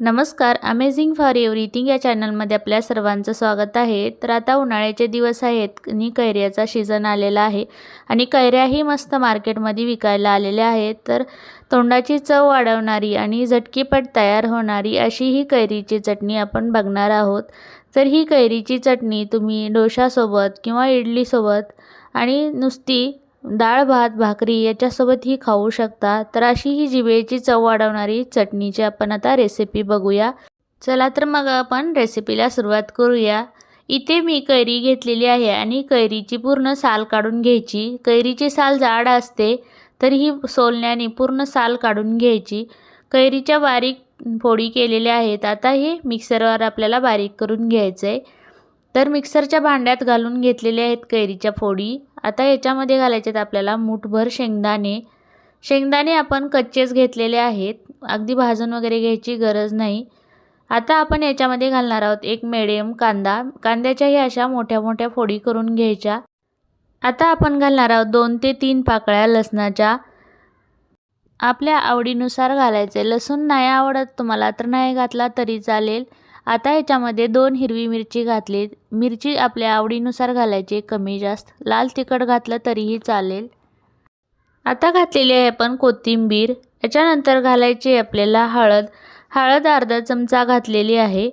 नमस्कार amazing for everything या चॅनलमध्ये आपल्या सर्वांचं स्वागत आहे. तर आता उन्हाळ्याचे दिवस आहेत आणि कैऱ्याचा सीझन आलेला आहे. आणि कैऱ्याही मस्त मार्केटमध्ये विकायला आलेल्या आहेत. तर तोंडाची चव वाढवणारी आणि झटकीपट तयार होणारी अशी ही कैरीची चटणी आपण बघणार आहोत. तर ही कैरीची चटणी तुम्ही डोशासोबत किंवा इडलीसोबत आणि नुसती डाळ भात भाकरी याच्यासोबतही खाऊ शकता. तर अशी ही जिभेची चव वाढवणारी चटणीची आपण आता रेसिपी बघूया. चला तर मग आपण रेसिपीला सुरुवात करूया. इथे मी कैरी घेतलेली आहे आणि कैरीची पूर्ण साल काढून घ्यायची. कैरीची साल जाड असते तर ही सोलण्याने पूर्ण साल काढून घ्यायची. कैरीच्या बारीक फोडी केलेल्या आहेत. आता हे मिक्सरवर आपल्याला बारीक करून घ्यायचं आहे तर मिक्सरच्या भांड्यात घालून घेतलेल्या आहेत कैरीच्या फोडी. आता याच्यामध्ये घालायचे आहेत आपल्याला मूठभर शेंगदाणे. शेंगदाणे आपण कच्चेच घेतलेले आहेत. अगदी भाजून वगैरे घ्यायची गरज नाही. आता आपण याच्यामध्ये घालणार आहोत एक मिडियम कांदा. कांद्याच्याही अशा मोठ्या मोठ्या फोडी करून घ्यायच्या. आता आपण घालणार आहोत दोन ते तीन पाकळ्या लसणाच्या. आपल्या आवडीनुसार घालायचे. लसूण नाही आवडत तुम्हाला तर नाही घातला तरी चालेल. आता याच्यामध्ये दोन हिरवी मिरची घातली. मिरची आपल्या आवडीनुसार घालायची. कमी जास्त. लाल तिखट घातलं तरीही चालेल. आता घातलेली आहे आपण कोथिंबीर. याच्यानंतर घालायची आपल्याला हळद. हळद अर्धा चमचा घातलेली आहे.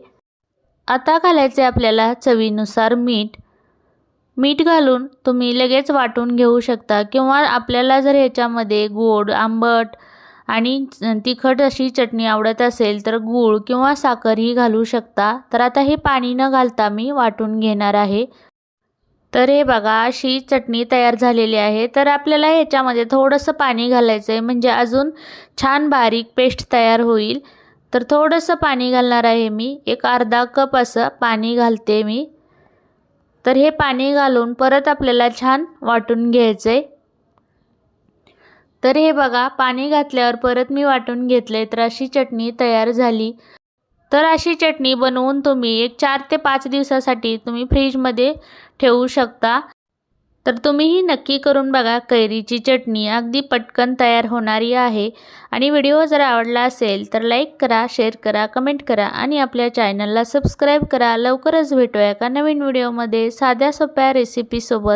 आता घालायचे आपल्याला चवीनुसार मीठ. मीठ घालून तुम्ही लगेच वाटून घेऊ शकता किंवा आपल्याला जर ह्याच्यामध्ये गोड आंबट आणि तिखट अशी चटणी आवडत असेल तर गूळ किंवा साखरही घालू शकता. तर आता हे पाणी न घालता मी वाटून घेणार आहे. तर हे बघा अशी चटणी तयार झालेली आहे. तर आपल्याला ह्याच्यामध्ये थोडंसं पाणी घालायचं आहे म्हणजे अजून छान बारीक पेस्ट तयार होईल. तर थोडंसं पाणी घालणार आहे मी. एक अर्धा कप असं पाणी घालते मी. तर हे पाणी घालून परत आपल्याला छान वाटून घ्यायचं आहे तर हे बघा पाणी घातल्यावर परत मी वाटून घेतले तर अशी चटणी तयार झाली. तर अशी चटणी बनवून तुम्ही एक चार ते पाच दिवसासाठी तुम्ही फ्रीजमध्ये ठेवू शकता. तर तुम्हीही नक्की करून बघा कैरीची चटणी अगदी पटकन तयार होणारी आहे. आणि व्हिडिओ जर आवडला असेल तर लाईक करा शेअर करा कमेंट करा आणि आपल्या चॅनलला सबस्क्राईब करा. लवकरच भेटूया का नवीन व्हिडिओमध्ये साध्या सोप्या रेसिपीसोबत.